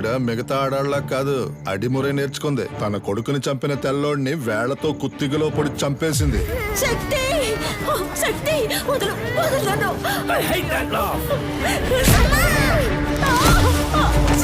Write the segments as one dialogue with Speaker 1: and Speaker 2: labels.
Speaker 1: ఈవిడ మిగతా ఆడాళ్ళ కాదు అడిమురే నేర్చుకుంది. తన కొడుకుని చంపిన తెల్లోడిని వేళ్ళతో కుత్తిగలో పొడి చంపేసింది.
Speaker 2: శక్తి! ఓ, శక్తి! వదలు వదలను
Speaker 3: I hate that laugh.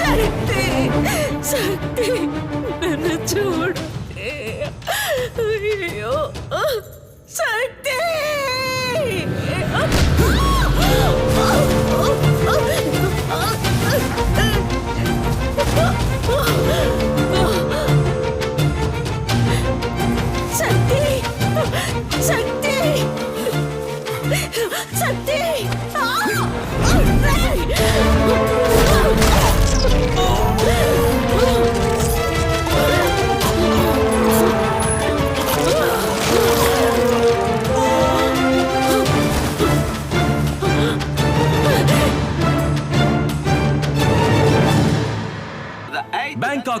Speaker 2: శక్తి! శక్తి! నన్ను చూడు. అయ్యో శక్తి! శక్తి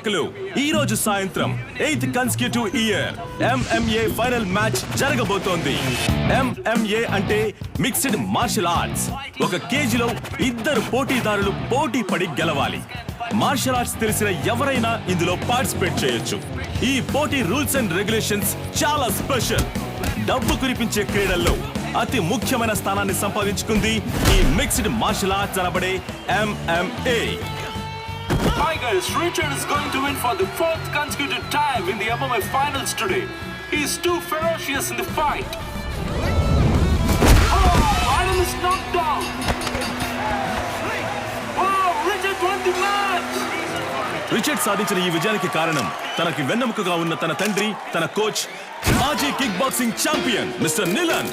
Speaker 4: బ్యాంకాక్ ఈ రోజు సాయంత్రం eighth consecutive year MMA final match జరగబోతోంది. ఎంఎంఏ అంటే మిక్స్డ్ మార్షల్ ఆర్ట్స్ ఒక కేజీలో ఇద్దరు పోటీదారులు పోటీ పడి గెలవాలి. మార్షల్ ఆర్ట్స్ తెలిసిన ఎవరైనా ఇందులో పార్టిసిపేట్ చేయొచ్చు. ఈ పోటీ రూల్స్ అండ్ రెగ్యులేషన్స్ చాలా స్పెషల్ డబ్బు కురిపించే క్రీడల్లో అతి ముఖ్యమైన స్థానాన్ని సంపాదించుకుంది ఈ మిక్స్డ్ మార్షల్ ఆర్ట్స్ అనబడే MMA
Speaker 3: Tigers, Richard is going to win for the fourth consecutive time in the MMA finals today. He's too ferocious in the fight. Oh, Adam is knocked down. Wow, Richard won the match.
Speaker 4: Richard సాధించిన ఈ విజయానికి కారణం తనకి వెన్నెముకగా ఉన్న తన తండ్రి తన coach మాజీ కిక్ బాక్సింగ్ ఛాంపియన్ మిస్టర్ నిలన్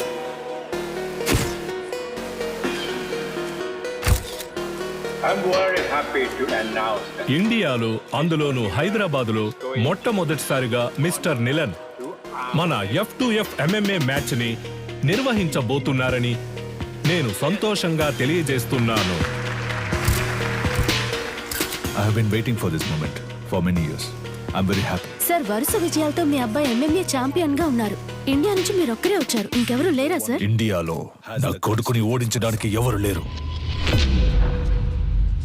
Speaker 5: ఇండియాలో అందులోనూ హైదరాబాదులో మొట్టమొదటిసారిగా మిస్టర్ నిలన్ మన ఎఫ్ టు ఎఫ్ ఎంఎంఏ మ్యాచ్ని నిర్వహించబోతున్నారని నేను సంతోషంగా తెలియజేస్తున్నాను.
Speaker 6: I have been waiting for this moment for many years. I'm very happy.
Speaker 7: Sir వరుస విజయాలతో మీ అబ్బాయి ఎంఎంఏ ఛాంపియన్గా ఉన్నారు. ఇండియా నుంచి మీరు ఒక్కరే వచ్చారు. ఇంకెవరు లేరా సార్
Speaker 6: ఇండియాలో నా కొడుకుని ఓడించడానికి ఎవరు లేరు?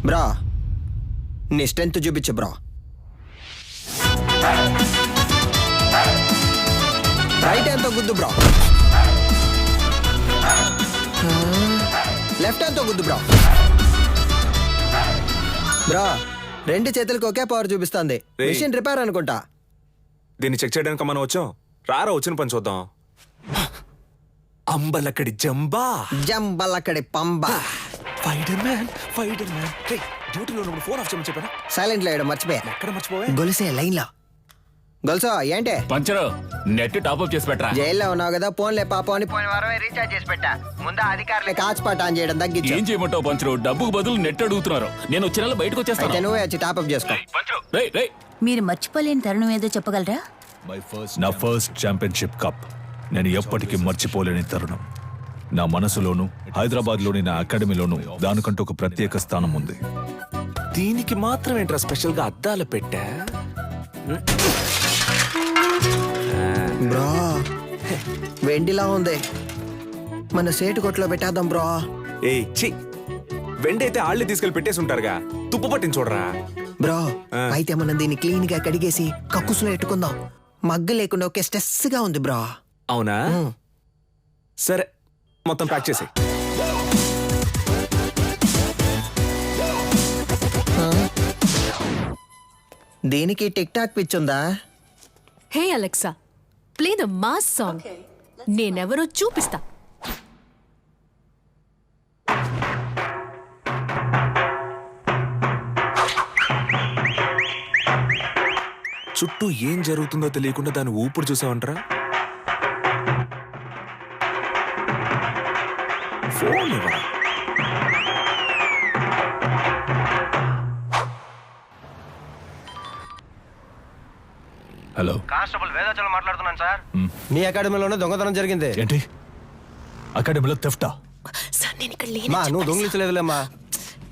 Speaker 8: బ్రా నీ స్ట్రెంత్ చూపించు బ్రా. రైట్ హ్యాండ్తో గుద్దు బ్రా. లెఫ్ట్ హ్యాండ్తో గుద్దు బ్రా. బ్రా రెండు చేతులకు ఒకే పవర్ చూపిస్తుంది.
Speaker 9: రేయ్.
Speaker 8: మిషన్ రిపేర్ అనుకుంటా.
Speaker 9: దీన్ని చెక్ చేయడానికి మనం వచ్చాం. రారా వచ్చిన పని చూద్దాం. అంబలక్కడి జంబా
Speaker 8: జంబలక్కడి పంబ.
Speaker 9: ఫైడర్ మ్యాన్ ఫైడర్ మ్యాన్ రే డ్యూటీలో ఉన్నప్పుడు ఫోన్ ఆఫ్ చేయమని చెప్పాను?
Speaker 8: సైలెంట్లో వేయడం మర్చిపోయా.
Speaker 9: ఎక్కడ మర్చిపోవే?
Speaker 8: గొలుసే లైన్లో గొలుసో ఏంటే?
Speaker 5: పంచరు నెట్ టాప్అప్ చేసి పెట్టరా.
Speaker 8: జైల్లో ఉన్నావు కదా ఫోన్లే పాపం అని పోయిన వారమే రీఛార్జ్ చేసి పెట్టా. ముందు అధికారులే కాచిపాట ఆన్ చేయడం తగ్గించు.
Speaker 5: ఏం చేయమంటావు పంచరు? డబ్బుకు బదులు నెట్ అడుగుతున్నారు. నేను వచ్చిన నెల బయటకు
Speaker 8: అయితే
Speaker 5: వచ్చేస్తాను
Speaker 8: నువ్వే వచ్చి టాప్అప్ చేసుకో.
Speaker 5: రేయ్, రేయ్.
Speaker 2: మీరు మర్చిపోలేని తరుణం ఏదో చెప్పగలరా?
Speaker 6: నా ఫస్ట్ ఛాంపియన్షిప్ కప్ నేను ఎప్పటికీ మర్చిపోలేని తరుణం. నా మనసులోను హైదరాబాద్లోని నా అకాడమీలోను దానికంటూ ఒక ప్రత్యేక స్థానం ఉంది.
Speaker 9: దీనికి మాత్రం ఏంట్రా స్పెషల్గా అద్దాలు పెట్టా?
Speaker 8: బ్రో వెండిలా ఉంది. మన సేటు కొట్లో పెట్టేద్దాం బ్రో.
Speaker 9: ఏ చి వెండైతే ఆళ్ళే తీసుకెళ్ళి పెట్టేసి ఉంటారుగా. తుప్పు పట్టించి చూడరా.
Speaker 8: బ్రో. అయితే మనం దీన్ని క్లీన్గా కడిగేసి కక్కుసులో పెట్టుకుందాం మగ్గ లేకుండా ఒకే స్ట్రెస్గా ఉంది బ్రో.
Speaker 9: అవునా? సరే మొత్తం ప్యాక్ చేసి
Speaker 8: దీనికి టిక్ టాక్ పిచ్ ఉందా?
Speaker 2: Hey Alexa play the mass song. నేనెవరో చూపిస్తా.
Speaker 9: చుట్టూ ఏం జరుగుతుందో తెలియకుండా దాని ఊపిరి చూసావంటరా? ఫోన్ ఇవ్వరా
Speaker 6: హలో
Speaker 8: కానిస్టేబుల్ వేదాచలం మాట్లాడుతున్నాను సార్. మీ అకాడమీలోనే దొంగతనం జరిగింది.
Speaker 6: ఏంటి? అకాడమీలో తెఫ్టా
Speaker 2: సార్ నేను ఇక్కడ
Speaker 8: మా నువ్వు దొంగిలించలేదులేమ్మా.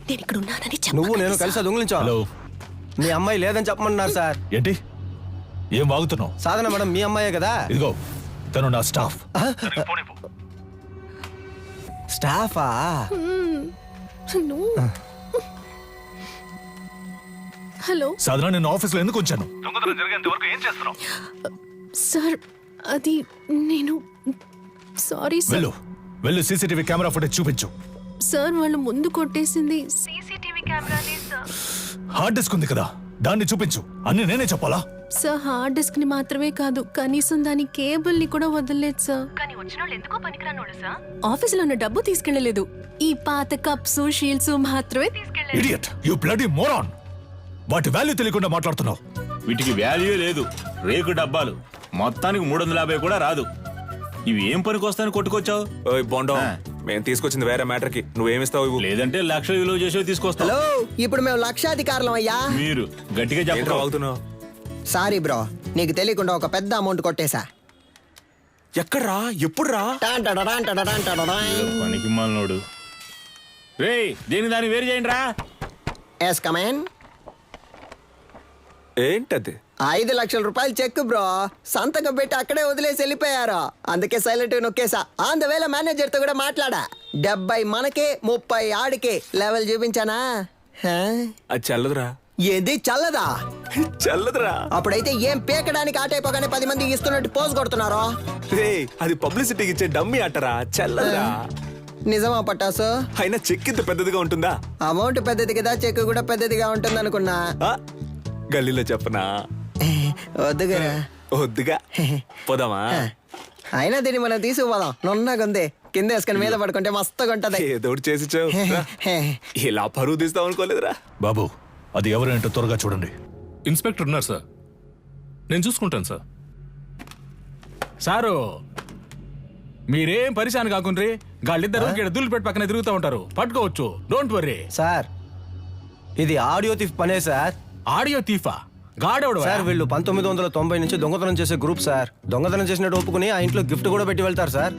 Speaker 2: నేను ఇక్కడ ఉన్నానని
Speaker 8: నువ్వు
Speaker 2: చెప్పకండి
Speaker 8: నేను. కలిసి దొంగిలించావు
Speaker 6: హలో
Speaker 8: మీ అమ్మాయి లేదని చెప్పమన్నారు సార్.
Speaker 6: ఏంటి? ఏం వాగుతున్నావు?
Speaker 8: సాధన మేడం మీ అమ్మాయే కదా?
Speaker 6: ఇదిగో తను నా స్టాఫ్
Speaker 8: స్టాఫా?
Speaker 2: హలో?
Speaker 6: సాధన నేను ఆఫీస్లో ఎందుకు వచ్చాను
Speaker 2: సార్ అది నేను సారీ సార్.
Speaker 6: వెళ్ళు. వెళ్ళు సీసీటీవీ కెమెరా ఫుటేజ్ చూపించు.
Speaker 2: సార్ వాళ్ళు ముందు కొట్టేసింది.
Speaker 6: హార్డ్ డిస్క్ ఉంది కదా దాన్ని చూపించు. అన్ని నేనే చెప్పాలా?
Speaker 2: సార్ హార్డ్ డిస్క్ని మాత్రమే కాదు కనీసం దాని కేబుల్ని కూడా వదలలేదు సార్ ఆఫీసులో ఉన్న డబ్బు తీసుకెళ్ళలేదు ఈ పాత కప్స్ షీల్డ్స్ మాత్రమే తీసుకెళ్ళలేదు.
Speaker 6: ఇడియట్ యు బ్లడీ మోరాన్ వాటి వాల్యూ తెలియకుండా మాట్లాడుతున్నావు.
Speaker 4: వీటికి వాల్యూ లేదు. రేకు డబ్బాలు. మొత్తానికి మూడు వందల యాభై కూడా రాదు. ఇవి ఏం పనికి వస్తాయని కొట్టుకొచ్చావు?
Speaker 9: ఓయ్ బొండం. మేము తీసుకొచ్చింది వేరే మ్యాటర్కి నువ్వేమిస్తావు ఇవ్వు?
Speaker 4: లేదంటే లక్ష విలువ చేసేవి తీసుకొస్తావు
Speaker 8: హలో ఇప్పుడు మేము లక్షాధికారులం అయ్యా.
Speaker 4: మీరు గట్టిగా
Speaker 9: వాగుతున్నావు?
Speaker 8: సారీ బ్రో నీకు తెలియకుండా ఒక పెద్ద అమౌంట్ కొట్టేశా.
Speaker 9: ఎక్కడ్రా? ఎప్పుడురా.
Speaker 4: పనికి మాలనోడు రే దేని దాన్ని వేరు చేయండి రా
Speaker 8: ఎస్ కమేన్
Speaker 9: ఏంటది?
Speaker 8: ఐదు లక్షల రూపాయలు చెక్ బ్రో సంతకం పెట్టి అక్కడే వదిలేసి వెళ్ళిపోయారు. అందుకే సైలెంట్ నొక్కేసా ఆన్ ద వేళ మేనేజర్తో కూడా మాట్లాడా. డెబ్బై మనకే ముప్పై ఆడికే లెవెల్ చూపించానా? హా?
Speaker 9: అది చల్లదురా.
Speaker 8: ఏది చల్లదా?
Speaker 9: చల్లదురా.
Speaker 8: అప్పుడైతే ఏం పీకడానికి ఆటైపోగానే పది మంది ఇస్తున్నట్టు పోజ్ కొడుతున్నారో?
Speaker 9: రే అది పబ్లిసిటీకి ఇచ్చే డమ్మి అట్టరా చల్లదురా.
Speaker 8: నిజమా పట్టాసు
Speaker 9: అయినా చెక్ ఇంత పెద్దదిగా ఉంటుందా?
Speaker 8: అమౌంట్ పెద్దది కదా చెక్ కూడా పెద్దదిగా ఉంటుంది అనుకున్నా?
Speaker 9: గల్లీలో చెప్పనా?
Speaker 8: వద్దుగా.
Speaker 9: వద్దుగా. పోదామా?
Speaker 8: అయినా దీన్ని మనం తీసుకుపోదాం. నున్నగా ఉంది. కింద వేసుకొని మీద పడుకుంటే మస్తుగా ఉంటది
Speaker 9: ఏదో చేసి. ఇలా పరువు తీస్తాం అనుకోలేదురా
Speaker 6: బాబు అది ఎవరేంటో త్వరగా చూడండి.
Speaker 5: ఇన్స్పెక్టర్ ఉన్నారు సార్. నేను చూసుకుంటాను సార్. సారు మీరేం పరిశాన్ కాకుండ్రి? గాళ్ళిద్దరు ఇక్కడ దుల్లు పెట్టి పక్కన తిరుగుతూ ఉంటారు. పట్టుకోవచ్చు. డోంట్ వర్రీ
Speaker 10: సార్ ఇది ఆడియో థిఫ్ పనే సార్.
Speaker 5: ఆడియో తీఫా? గాడెవడు
Speaker 10: సార్ వీళ్ళు పంతొమ్మిది వందల తొంభై నుంచి దొంగతనం చేసే గ్రూప్ సార్. దొంగతనం చేసినట్టు ఒప్పుకుని ఆ ఇంట్లో గిఫ్ట్ కూడా పెట్టి వెళ్తారు సార్.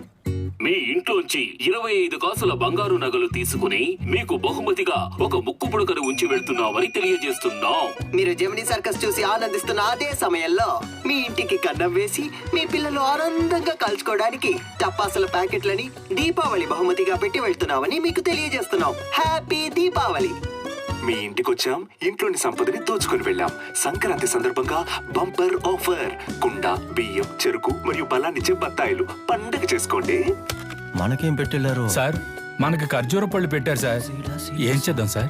Speaker 3: మీ ఇంట్లోంచి ఇరవై ఐదు కాసుల బంగారు నగలు తీసుకుని మీకు బహుమతిగా ఒక ముక్కు పుడకను ఉంచి వెళ్తున్నామని తెలియజేస్తున్నాం.
Speaker 8: మీరు జమినీ సర్కస్ చూసి ఆనందిస్తున్న అదే సమయంలో మీ ఇంటికి కన్నం వేసి మీ పిల్లలు ఆనందంగా కలుచుకోవడానికి టపాసుల ప్యాకెట్లని దీపావళి బహుమతిగా పెట్టి వెళ్తున్నామని మీకు తెలియజేస్తున్నాం. హ్యాపీ దీపావళి!
Speaker 9: మీ ఇంటికి వచ్చాం ఇంట్లోని సంపదని దోచుకొని వెళ్ళాం. సంక్రాంతి సందర్భంగా బంపర్ ఆఫర్. కుండ బియ్యం చెరుకు మరియు బలాన్నిచ్చే బత్తాయిలు. పండగ చేసుకోండి.
Speaker 10: మనకేం పెట్టెళ్ళారు?
Speaker 5: సార్ మనకి ఖర్జూర పళ్ళు పెట్టారు సార్. ఏం చేద్దాం సార్?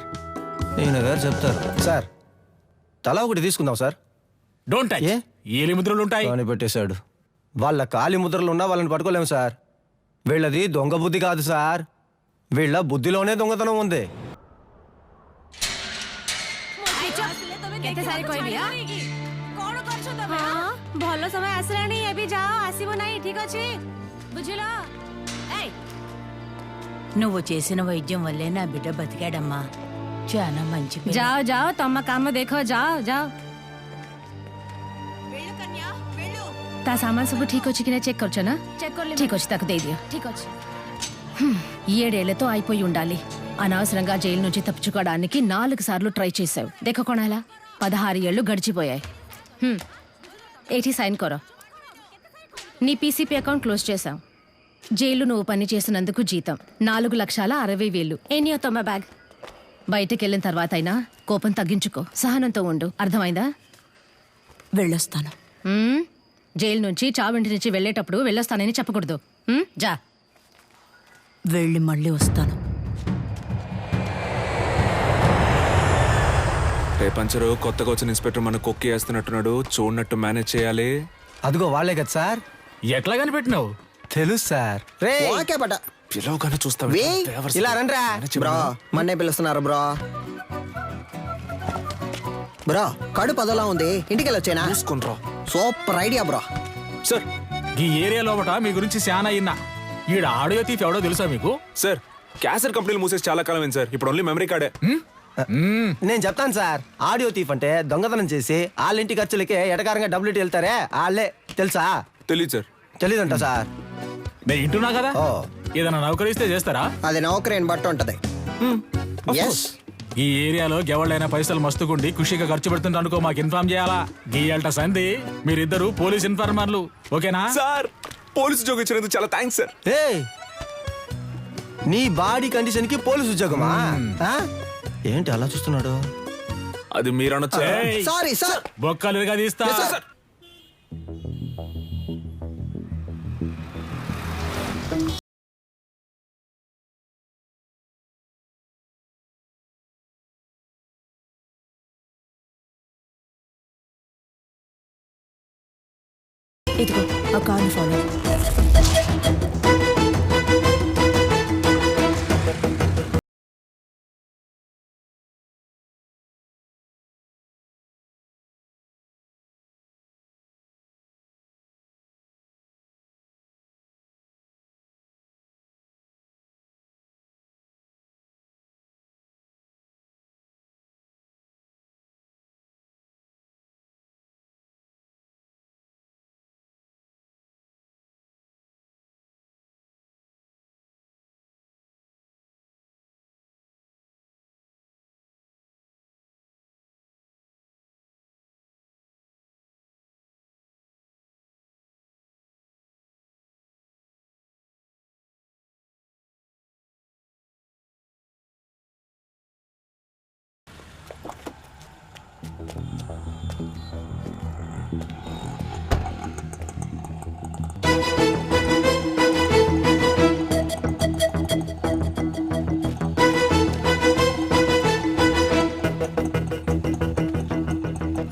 Speaker 10: ఈయన గారు చెప్తారు. సార్ తలా ఒకటి తీసుకుందాం సార్.
Speaker 5: డోంట్ టచ్
Speaker 10: ఏ?
Speaker 5: ఏలి ముద్రలు ఉంటాయి.
Speaker 10: అని పెట్టేశాడు. వాళ్ళ కాలి ముద్రలు ఉన్నా వాళ్ళని పట్టుకోలేము సార్. వీళ్ళది దొంగ బుద్ధి కాదు సార్. వీళ్ళ బుద్ధిలోనే దొంగతనం ఉంది.
Speaker 7: ଭଲ ସମୟ ଆସିଲାଣି ଏବେ ଯାଅ ଆସିବ ନାହିଁ ଠିକ ଅଛି ବୁଝିଲ ଏଇ
Speaker 11: నువ్వు చేసిన వైద్యం వల్లే నా బిడ్డ బతికాడమ్మా చాలా మంచి పిల్ల.
Speaker 7: ଯାଅ ଯାଅ ତମ କାମ ଦେଖ ଯାଅ ଯାଅ ତା ସାମାନ ସବୁ ଠିକ ଅଛି କି ନା చెక్ କରୁଛ ନା ଠିକ ଅଛି ତାକୁ ଦେଇଦିଅ ଠିକ ଅଛି ఏడేళ్లతో అయిపోయి ఉండాలి అనవసరంగా జైలు నుంచి తప్పించుకోవడానికి నాలుగు సార్లు ట్రై చేశావు. దేఖ కొనాలా పదహారు ఏళ్ళు గడిచిపోయాయి. హ్మ్. ఏటి సైన్ కొరో? నీ పీసీపీ అకౌంట్ క్లోజ్ చేశాం. జైలు నువ్వు పని చేసినందుకు జీతం. నాలుగు లక్షల అరవై వేలు. ఎన్ని తొమ్మ బ్యాగ్? బయటికి వెళ్ళిన తర్వాత అయినా కోపం తగ్గించుకో. సహనంతో ఉండు. అర్థమైందా?
Speaker 11: వెళ్ళొస్తాను.
Speaker 7: హ్మ్? జైలు నుంచి చావింటి నుంచి వెళ్ళేటప్పుడు వెళ్ళొస్తానని చెప్పకూడదు. హ్మ్? జా.
Speaker 11: వెళ్ళి మళ్ళీ వస్తాను.
Speaker 9: రే పంచరు? కొత్తగా వచ్చిన ఇన్స్పెక్టర్ మన కొక్కి వేస్తున్నట్టున్నాడు. చూడనట్టు మేనేజ్ చేయాలి.
Speaker 10: అదిగో వాళ్ళే కదా సార్.
Speaker 5: ఎట్లా కనిపెట్టినావు?
Speaker 10: తెలుసు సార్. రే!
Speaker 8: ఓకే బట
Speaker 9: పిలవగానే చూస్తావు?
Speaker 8: వే ఇలా రండ్రా. బ్రో మన్నే పిలుస్తున్నారు బ్రో. బ్రో కడుపు అదోలా ఉంది. ఇంటికి వెళ్ళొచ్చేనా
Speaker 9: చూసుకుంట్రా.
Speaker 8: Super idea bro.
Speaker 9: సార్!
Speaker 5: ఈ ఏరియా లోపట మీ గురించి శానా ఇన్నా. ఈడ ఆడియో తీఫ్ ఎవడో తెలుసా మీకు?
Speaker 9: సార్ క్యాసెట్ కంపెనీలు మూసేసి చాలా కాలం అయింది సార్. ఇప్పుడు ఓన్లీ మెమరీ కార్డే
Speaker 10: నేను చెప్తాను సార్. ఆడియో తీఫ్ అంటే దొంగతనం చేసి వాళ్ళ ఇంటి ఖర్చులకే ఎటకారంగా డబ్బులు ఇటు వెళ్తారే? వాళ్ళే తెలుసా?
Speaker 9: తెలియదు సార్.
Speaker 10: తెలీదంట సార్.
Speaker 5: నేను వింటున్నా కదా?
Speaker 10: ఓ.
Speaker 5: ఏదైనా నౌకరిస్తే చేస్తారా?
Speaker 8: అది నౌకరీని బట్టి ఉంటది. ఎస్
Speaker 5: ఈ ఏరియాలో ఎవళ్ళైనా పైసలు మస్తుకుండి ఖుషిగా ఖర్చు పెడుతుంటే అనుకో మాకు ఇన్ఫార్మ్ చేయాలా? గీయాలట సంధి మీరిద్దరు పోలీస్ ఇన్ఫార్మర్లు. ఓకేనా?
Speaker 9: సార్ పోలీసు ఉద్యోగం ఇచ్చినందుకు చాలా థ్యాంక్స్ సార్.
Speaker 10: ఏ నీ బాడీ కండిషన్కి పోలీస్ ఉద్యోగమా? ఆ? ఏంటి అలా చూస్తున్నాడు?
Speaker 9: అది మీరు అనొచ్చు
Speaker 8: సారీ సార్.
Speaker 5: బొక్కలు తీస్తా.
Speaker 12: ఇదిగో ఆ కార్ని ఫాలో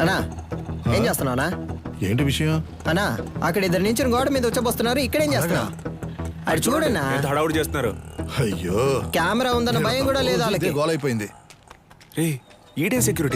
Speaker 8: అన్నా ఏం చేస్తున్నావునా
Speaker 1: ఏంటి విషయం?
Speaker 8: అన్నా అక్కడ ఇద్దరు నుంచి గోడ మీద వచ్చబోస్తున్నారు ఇక్కడేం చేస్తున్నావు? అది చూడన్నా?
Speaker 9: హడావుడి చేస్తున్నారు?
Speaker 1: అయ్యో.
Speaker 8: కెమెరా ఉందన్న భయం కూడా లేదు వాళ్ళకి.
Speaker 1: గోలైపోయింది
Speaker 9: రే ఈడే సెక్యూరిటీ